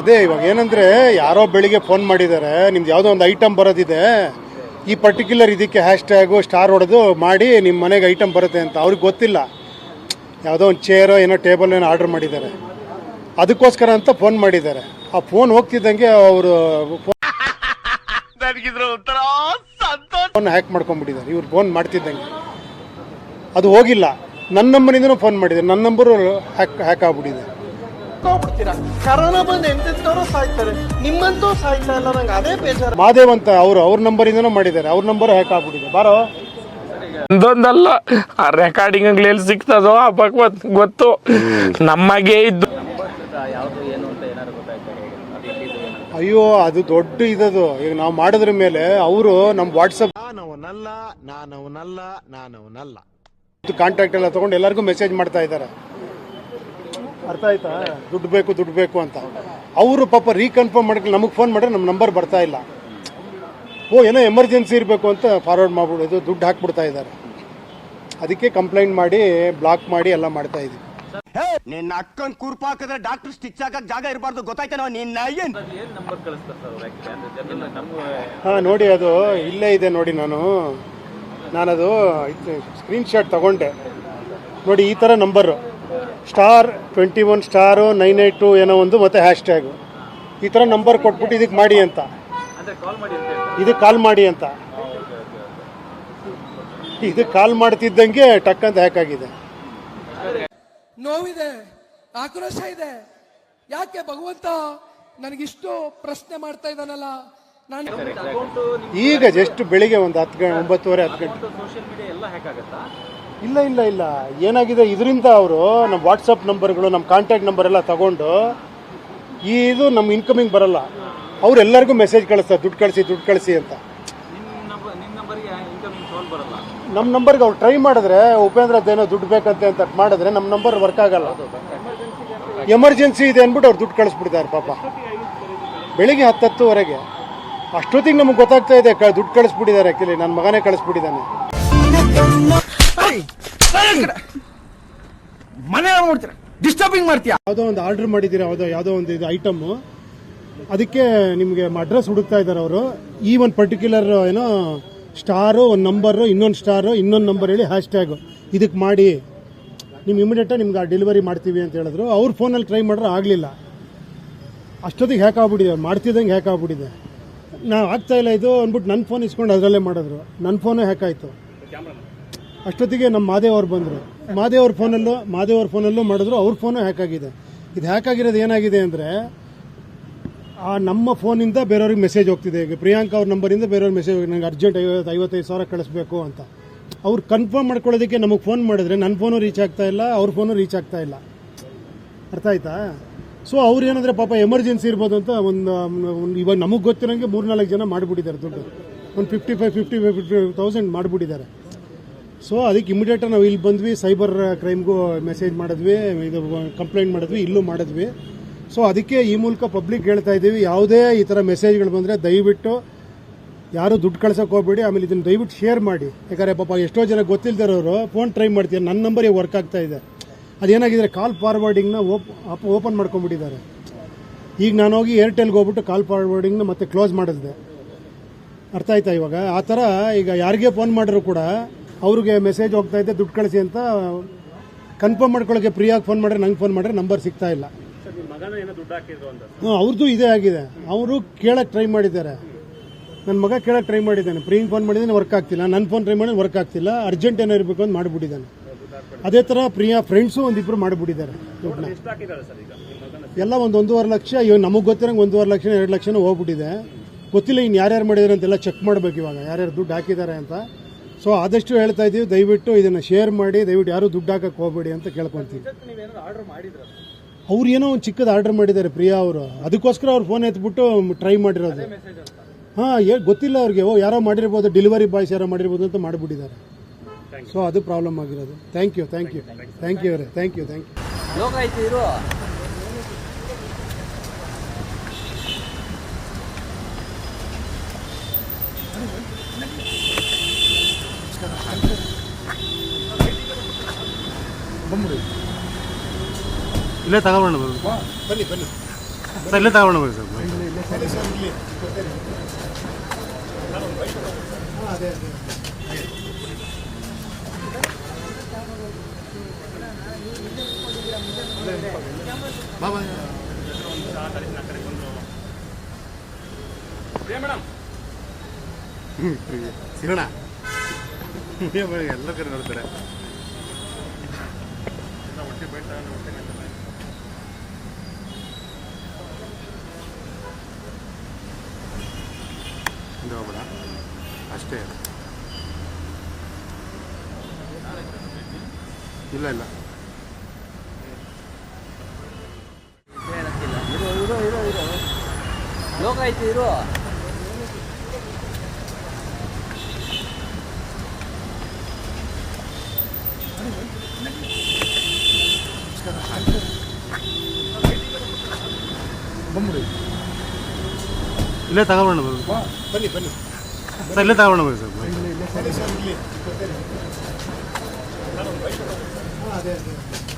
ಅದೇ ಇವಾಗ ಏನಂದ್ರೆ ಯಾರೋ ಬೆಳಿಗ್ಗೆ ಫೋನ್ ಮಾಡಿದ್ದಾರೆ ನಿಮ್ದು ಯಾವುದೋ ಒಂದು ಐಟಮ್ ಬರೋದಿದೆ ಈ ಪರ್ಟಿಕ್ಯುಲರ್ ಇದಕ್ಕೆ ಹ್ಯಾಶ್ ಟ್ಯಾಗು ಸ್ಟಾರ್ ಹೊಡೆದು ಮಾಡಿ ನಿಮ್ಮ ಮನೆಗೆ ಐಟಮ್ ಬರುತ್ತೆ ಅಂತ ಅವ್ರಿಗೆ ಗೊತ್ತಿಲ್ಲ. ಯಾವುದೋ ಒಂದು ಚೇರೋ ಏನೋ ಟೇಬಲ್ ಏನೋ ಆರ್ಡರ್ ಮಾಡಿದ್ದಾರೆ. ಅದಕ್ಕೋಸ್ಕರ ಅಂತ ಫೋನ್ ಮಾಡಿದ್ದಾರೆ. ಆ ಫೋನ್ ಹೋಗ್ತಿದ್ದಂಗೆ ಅವರು ಫೋನ್ ಹ್ಯಾಕ್ ಮಾಡ್ಕೊಂಡ್ಬಿಟ್ಟಿದ್ದಾರೆ. ಇವ್ರು ಫೋನ್ ಮಾಡ್ತಿದ್ದಂಗೆ. ಅದು ಹೋಗಿಲ್ಲ. ನನ್ನ ನಂಬರಿಂದನೂ ಫೋನ್ ಮಾಡಿದ್ದಾರೆ ನನ್ನ ನಂಬರು ಹ್ಯಾಕ್ ಹ್ಯಾಕ್ ಆಗ್ಬಿಟ್ಟಿದೆ. ಹೋಗ್ಬಿಡ್ತೀರಾ ಕರೋನಾ ಬಂದು ಎಂತೆಂತವ್ರು ಸಾಯ್ತಾರೆ. ನಿಮ್ಮಂತೂ ಸಾಯ್ತಾ ಇಲ್ಲ ನಂಗೆ ಅದೇ ಬೇಜಾರು. ಮಾದೇವ್ ಅಂತ ಅವರು ಅವ್ರ ನಂಬರಿಂದನೂ ಮಾಡಿದ್ದಾರೆ. ಅವ್ರ ನಂಬರ್ ಹ್ಯಾಕ್ ಆಗ್ಬಿಟ್ಟಿದೆ. ಬಾರೋ. ಒಂದೊಂದಲ್ಲ ಆ ರೆಕಾರ್ಡಿಂಗ್ ಎಲ್ಲಿ ಸಿಗ್ತದೋ ಆ ಭಗವತ್ ಗೊತ್ತು. ನಮಗೆ ಇದ್ದು. ಅಯ್ಯೋ ಅದು ದೊಡ್ಡ ಇದದು. ಈಗ ನಾವು ಮಾಡಿದ್ರ ಮೇಲೆ ಅವರು ನಮ್ಮ ವಾಟ್ಸಪ್ ನಾನವನಲ್ಲ ನಾನವನಲ್ಲ ನಾನವನಲ್ಲ. ಕಾಂಟ್ಯಾಕ್ಟ್ ಎಲ್ಲ ತಗೊಂಡು ಎಲ್ಲರಿಗೂ ಮೆಸೇಜ್ ಮಾಡ್ತಾ ಇದ್ದಾರೆ. ಅರ್ಥ ಆಯ್ತಾ? ದುಡ್ಡು ಬೇಕು ದುಡ್ಡು ಬೇಕು ಅಂತ. ಅವರು ಪಾಪ ರೀಕನ್ಫರ್ಮ್ ಮಾಡಕ್ಕೆ ನಮಗೆ ಫೋನ್ ಮಾಡಿದ್ರೆ ನಮ್ಮ ನಂಬರ್ ಬರ್ತಾ ಇಲ್ಲ. ಓ ಏನೋ ಎಮರ್ಜೆನ್ಸಿ ಇರಬೇಕು ಅಂತ ಫಾರ್ವರ್ಡ್ ಮಾಡ್ಬಿಡೋದು ದುಡ್ಡು ಹಾಕ್ಬಿಡ್ತಾ ಇದ್ದಾರೆ. ಅದಕ್ಕೆ ಕಂಪ್ಲೇಂಟ್ ಮಾಡಿ ಬ್ಲಾಕ್ ಮಾಡಿ ಎಲ್ಲ ಮಾಡ್ತಾ ಇದ್ದೀವಿ ನಿನ್ನ ಅಕ್ಕನ್ ಕುರ್ಪ ಹಾಕಿದ್ರೆ ಡಾಕ್ಟರ್ ಸ್ಟಿಚ್ ಹಾಕಕ್ ಜಾಗ ಇರಬಾರ್ದು ಗೊತ್ತಾಯ್ತಾನೋ? ನಿನ್ನ ಏನ್? ಹಾ ನೋಡಿ ಅದು ಇಲ್ಲೇ ಇದೆ ನೋಡಿ ನಾನು. ನಾನದು ಸ್ಕ್ರೀನ್ ಶಾಟ್ ತಗೊಂಡೆ. ನೋಡಿ ಈ ಥರ number star twenty one star nine eight two ಏನೋ ಒಂದು ಮತ್ತು ಹ್ಯಾಶ್ ಟ್ಯಾಗು ಈ ಥರ ನಂಬರ್ ಕೊಟ್ಬಿಟ್ಟು ಇದಕ್ಕೆ ಮಾಡಿ ಅಂತ. ಇದಕ್ಕೆ ಕಾಲ್ ಮಾಡಿ ಅಂತ. ಇದಕ್ಕೆ ಕಾಲ್ ಮಾಡ್ತಿದ್ದಂಗೆ ಟಕ್ ಅಂತ ಹ್ಯಾಕ್ ಆಗಿದೆ. ನೋವಿದೆ ಆಕ್ರೋಶ ಇದೆ. ಯಾಕೆ ಭಗವಂತ ನನಗಿಷ್ಟು ಪ್ರಶ್ನೆ ಮಾಡ್ತಾ ಇದ್ದಾನಲ್ಲ? ನಾನು ಈಗ ಜಸ್ಟ್ ಬೆಳಿಗ್ಗೆ ಒಂದು ಹತ್ತು ಗಂಟೆ ಒಂಬತ್ತುವರೆ ಹತ್ತು ಗಂಟೆ. ಇಲ್ಲ ಇಲ್ಲ ಇಲ್ಲ. ಏನಾಗಿದೆ? ಇದರಿಂದ ಅವರು ನಮ್ಮ ವಾಟ್ಸಪ್ ನಂಬರ್ಗಳು ನಮ್ಮ ಕಾಂಟ್ಯಾಕ್ಟ್ ನಂಬರ್ ಎಲ್ಲ ತಗೊಂಡು ಈ ಇದು ನಮ್ಮ ಇನ್ಕಮಿಂಗ್ ಬರಲ್ಲ. ಅವ್ರೆಲ್ಲರಿಗೂ ಮೆಸೇಜ್ ಕಳಿಸ್ತಾರೆ ದುಡ್ಡು ಕಳಿಸಿ ದುಡ್ಡು ಕಳಿಸಿ ಅಂತ. ನಮ್ಮ ನಂಬರ್ಗೆ ಅವ್ರು ಟ್ರೈ ಮಾಡಿದ್ರೆ ಉಪೇಂದ್ರ ಅದೇನೋ ದುಡ್ಡು ಬೇಕಂತೆ ಅಂತ ಮಾಡಿದ್ರೆ ನಮ್ಮ ನಂಬರ್ ವರ್ಕ್ ಆಗಲ್ಲ. ಎಮರ್ಜೆನ್ಸಿ ಇದೆ ಅಂದ್ಬಿಟ್ಟು ಅವ್ರು ದುಡ್ಡು ಕಳಿಸ್ಬಿಡ್ತಾರೆ ಪಾಪ. ಬೆಳಿಗ್ಗೆ ಹತ್ತು ಹತ್ತುವರೆಗೆ ಅಷ್ಟೊತ್ತಿಗೆ ನಮಗೆ ಗೊತ್ತಾಗ್ತಾ ಇದೆ ಕ- ದುಡ್ಡು ಕಳಿಸ್ಬಿಟ್ಟಿದ್ದಾರೆ ಆ್ಯಕ್ಚುಲಿ ನನ್ನ ಮಗನೇ ಕಳಿಸ್ಬಿಟ್ಟಿದ್ದಾನೆ. ಮನೆ ಮಾಡ್ತೀರ ಡಿಸ್ಟರ್ಬಿಂಗ್ ಮಾಡ್ತೀಯ? ಯಾವುದೋ ಒಂದು ಆರ್ಡರ್ ಮಾಡಿದ್ದೀರಾ? ಯಾವುದೋ ಒಂದು ಇದು ಐಟಮ್ಮು ಅದಕ್ಕೆ ನಿಮಗೆ ಅಡ್ರೆಸ್ ಹುಡುಕ್ತಾ ಇದ್ದಾರೆ ಅವರು. ಈ ಒಂದು ಪರ್ಟಿಕ್ಯುಲರ್ ಏನೋ ಸ್ಟಾರು ಒಂದು ನಂಬರು ಇನ್ನೊಂದು ಸ್ಟಾರು ಇನ್ನೊಂದು ನಂಬರ್ ಹೇಳಿ ಹ್ಯಾಶ್ ಟ್ಯಾಗು ಇದಕ್ಕೆ ಮಾಡಿ ನಿಮ್ಮ ಇಮಿಡಿಯೇಟಾಗಿ ನಿಮ್ಗೆ ಆ ಡೆಲಿವರಿ ಮಾಡ್ತೀವಿ ಅಂತ ಹೇಳಿದ್ರು. ಅವ್ರ ಫೋನಲ್ಲಿ ಟ್ರೈ ಮಾಡಿದ್ರೆ ಆಗಲಿಲ್ಲ. ಅಷ್ಟೊತ್ತಿಗೆ ಹ್ಯಾಕ್ ಆಗ್ಬಿಟ್ಟಿದೆ. ಮಾಡ್ತಿದ್ದಂಗೆ ಹ್ಯಾಕ್ ಆಗ್ಬಿಟ್ಟಿದೆ. ನಾವು ಆಗ್ತಾ ಇಲ್ಲ ಇದು ಅಂದ್ಬಿಟ್ಟು ನನ್ನ ಫೋನ್ ಇಸ್ಕೊಂಡು ಅದರಲ್ಲೇ ಮಾಡಿದ್ರು. ನನ್ನ ಫೋನೇ ಹ್ಯಾಕ್ ಆಯಿತು. ಅಷ್ಟೊತ್ತಿಗೆ ನಮ್ಮ ಮಾದೇವ್ ಅವ್ರು ಬಂದರು. ಮಾದೇವ್ ಅವ್ರ ಫೋನಲ್ಲೂ, ಮಾದೇವ್ ಅವ್ರ ಫೋನಲ್ಲೂ ಮಾಡಿದ್ರು, ಅವ್ರ ಫೋನು ಹ್ಯಾಕ್ ಆಗಿದೆ. ಇದು ಹ್ಯಾಕ್ ಆಗಿರೋದು ಏನಾಗಿದೆ ಅಂದರೆ, ಆ ನಮ್ಮ ಫೋನಿಂದ ಬೇರೆಯವ್ರಿಗೆ ಮೆಸೇಜ್ ಹೋಗ್ತಿದೆ. ಈಗ ಪ್ರಿಯಾಂಕಾ ಅವ್ರ ನಂಬರಿಂದ ಬೇರೆಯವ್ರಿಗೆ ಮೆಸೇಜ್ ನಂಗೆ ಅರ್ಜೆಂಟ್ ಐವತ್ತು, ಐವತ್ತೈದು ಸಾವಿರ ಕಳಿಸ್ಬೇಕು ಅಂತ. ಅವ್ರು ಕನ್ಫರ್ಮ್ ಮಾಡ್ಕೊಳ್ಳೋದಕ್ಕೆ ನಮಗೆ ಫೋನ್ ಮಾಡಿದ್ರೆ ನನ್ನ ಫೋನು ರೀಚ್ ಆಗ್ತಾ ಇಲ್ಲ, ಅವ್ರ ಫೋನು ರೀಚ್ ಆಗ್ತಾ ಇಲ್ಲ. ಅರ್ಥ ಆಯ್ತಾ? ಸೊ ಅವ್ರು ಏನಂದ್ರೆ ಪಾಪ ಎಮರ್ಜೆನ್ಸಿ ಇರ್ಬೋದು ಅಂತ ಒಂದು ಒಂದು, ಇವಾಗ ನಮಗೆ ಗೊತ್ತಿರೋಂಗೆ ಮೂರ್ನಾಲ್ಕು ಜನ ಮಾಡಿಬಿಟ್ಟಿದ್ದಾರೆ ದುಡ್ಡು. ಒಂದು fifty five fifty five fifty thousand ಮಾಡಿಬಿಟ್ಟಿದ್ದಾರೆ. ಸೊ ಅದಕ್ಕೆ ಇಮಿಡಿಯೇಟ್ ನಾವು ಇಲ್ಲಿ ಬಂದ್ವಿ ಸೈಬರ್ ಕ್ರೈಮ್ಗೂ ಮೆಸೇಜ್ ಮಾಡಿದ್ವಿ, ಇದು ಕಂಪ್ಲೇಂಟ್ ಮಾಡಿದ್ವಿ, ಇಲ್ಲೂ ಮಾಡಿದ್ವಿ. ಸೊ ಅದಕ್ಕೆ ಈ ಮೂಲಕ ಪಬ್ಲಿಕ್ ಹೇಳ್ತಾ ಇದ್ದೀವಿ, ಯಾವುದೇ ಈ ಥರ ಮೆಸೇಜ್ಗಳು ಬಂದರೆ ದಯವಿಟ್ಟು ಯಾರು ದುಡ್ಡು ಕಳ್ಸೋಕೆ ಹೋಗ್ಬೇಡಿ, ಆಮೇಲೆ ಇದನ್ನು ದಯವಿಟ್ಟು ಶೇರ್ ಮಾಡಿ. ಯಾಕಂದರೆ ಪಾಪ ಎಷ್ಟೋ ಜನ ಗೊತ್ತಿಲ್ಲದಿರೋರು ಫೋನ್ ಟ್ರೈ ಮಾಡ್ತೀವಿ ನನ್ನ ನಂಬರಿಗೆ ವರ್ಕ್ ಆಗ್ತಾ ಇದೆ. ಅದೇನಾಗಿದೆ ಕಾಲ್ ಫಾರ್ವರ್ಡಿಂಗ್ನ ಓಪ್ ಓಪನ್ ಮಾಡ್ಕೊಂಡ್ಬಿಟ್ಟಿದ್ದಾರೆ. ಈಗ ನಾನು ಹೋಗಿ ಏರ್ಟೆಲ್ಗೆ ಹೋಗ್ಬಿಟ್ಟು ಕಾಲ್ ಫಾರ್ವರ್ಡಿಂಗ್ನ ಮತ್ತೆ ಕ್ಲೋಸ್ ಮಾಡಿದ್ದೆ. ಅರ್ಥ ಆಯ್ತಾ ಇವಾಗ? ಆ ಥರ ಈಗ ಯಾರಿಗೆ ಫೋನ್ ಮಾಡಿದ್ರು ಕೂಡ ಅವ್ರಿಗೆ ಮೆಸೇಜ್ ಹೋಗ್ತಾ ಇದೆ ದುಡ್ಡು ಕಳಿಸಿ ಅಂತ ಕನ್ಫರ್ಮ್ ಮಾಡ್ಕೊಳ್ಳೋಕೆ ಫ್ರೀಯಾಗಿ ಫೋನ್ ಮಾಡಿದ್ರೆ ನಂಗೆ ಫೋನ್ ಮಾಡಿದ್ರೆ ನಂಬರ್ ಸಿಗ್ತಾ ಇಲ್ಲ. ಹಾಂ ಅವ್ರದ್ದು ಇದೇ ಆಗಿದೆ. ಅವರು ಕೇಳಕ್ಕೆ ಟ್ರೈ ಮಾಡಿದ್ದಾರೆ. ನನ್ನ ಮಗ ಕೇಳಕ್ಕೆ ಟ್ರೈ ಮಾಡಿದ್ದಾನೆ. ಪ್ರೀಂಗ್ ಫೋನ್ ಮಾಡಿದ್ದೀನಿ ವರ್ಕ್ ಆಗ್ತಿಲ್ಲ. ನನ್ನ ಫೋನ್ ಟ್ರೈ ಮಾಡಿದ್ರೆ ವರ್ಕ್ ಆಗ್ತಿಲ್ಲ. ಅರ್ಜೆಂಟ್ ಏನೋ ಇರಬೇಕು ಅಂತ ಮಾಡಿಬಿಟ್ಟಿದ್ದಾನೆ. ಅದೇ ಥರ ಪ್ರಿಯಾ ಫ್ರೆಂಡ್ಸು ಒಂದಿಬ್ಬರು ಮಾಡಿಬಿಟ್ಟಿದ್ದಾರೆ. ದುಡ್ಡನ್ನ ಎಲ್ಲ ಒಂದು ಒಂದೂವರೆ ಲಕ್ಷ ಇವಾಗ ನಮಗೆ ಗೊತ್ತಿರೋಂಗೆ ಒಂದೂವರೆ ಲಕ್ಷ ಎರಡು ಲಕ್ಷನೂ ಹೋಗ್ಬಿಟ್ಟಿದೆ. ಗೊತ್ತಿಲ್ಲ ಇನ್ನು ಯಾರ್ಯಾರು ಮಾಡಿದ್ದಾರೆ ಅಂತೆಲ್ಲ ಚೆಕ್ ಮಾಡಬೇಕು ಇವಾಗ. ಯಾರ್ಯಾರು ದುಡ್ಡು ಹಾಕಿದ್ದಾರೆ ಅಂತ. ಸೊ ಆದಷ್ಟು ಹೇಳ್ತಾ ಇದ್ದೀವಿ ದಯವಿಟ್ಟು ಇದನ್ನು ಶೇರ್ ಮಾಡಿ ದಯವಿಟ್ಟು ಯಾರು ದುಡ್ಡು ಹಾಕಕ್ಕೆ ಹೋಗಬೇಡಿ ಅಂತ ಕೇಳ್ಕೊಂತೀವಿ. ಅವ್ರು ಏನೋ ಒಂದು ಚಿಕ್ಕದು ಆರ್ಡರ್ ಮಾಡಿದ್ದಾರೆ ಪ್ರಿಯಾ ಅವರು. ಅದಕ್ಕೋಸ್ಕರ ಅವ್ರು ಫೋನ್ ಎತ್ಬಿಟ್ಟು ಟ್ರೈ ಮಾಡಿರೋದು. ಹಾಂ ಗೊತ್ತಿಲ್ಲ ಅವ್ರಿಗೆ. ಓ ಯಾರೋ ಮಾಡಿರ್ಬೋದು ಡೆಲಿವರಿ ಬಾಯ್ಸ್ ಯಾರೋ ಮಾಡಿರ್ಬೋದು ಅಂತ ಮಾಡಿಬಿಟ್ಟಿದ್ದಾರೆ. ಸೊ ಅದು ಪ್ರಾಬ್ಲಮ್ ಆಗಿರೋದು. Thank you thank you thank you ಅವರೇ. ಥ್ಯಾಂಕ್ ಯು ಥ್ಯಾಂಕ್ ಯು ಬಂದ್ಬಿಡಿ ಇಲ್ಲೇ ತಗೊಂಡು ಬರೋದು ಬನ್ನಿ ಬನ್ನಿ ಸರ್ ಇಲ್ಲೇ ತಗೊಂಡು ಬರೋದು ಸರ್ ಬನ್ನಿ ಸರ್ ಇಲ್ಲಿ ಹಾಂ ಅದೇ ಅದೇ ಸಿಗೋಣ ಎಲ್ಲ ಕಡೆ ನೋಡ್ತಾರೆ ಇಲ್ಲ ಇಲ್ಲ. ಲೋಕ ಐತೆ ಇರು. ಇಲ್ಲೇ ತಗೊಂಡು ಬರೋದು ಬನ್ನಿ ಬನ್ನಿ. ಸರ್ ಇಲ್ಲೇ ಸರ್. ಬನ್ನಿ ಸರ್ ಇಲ್ಲಿ ಹಾಂ ಅದೇ ಅದೇ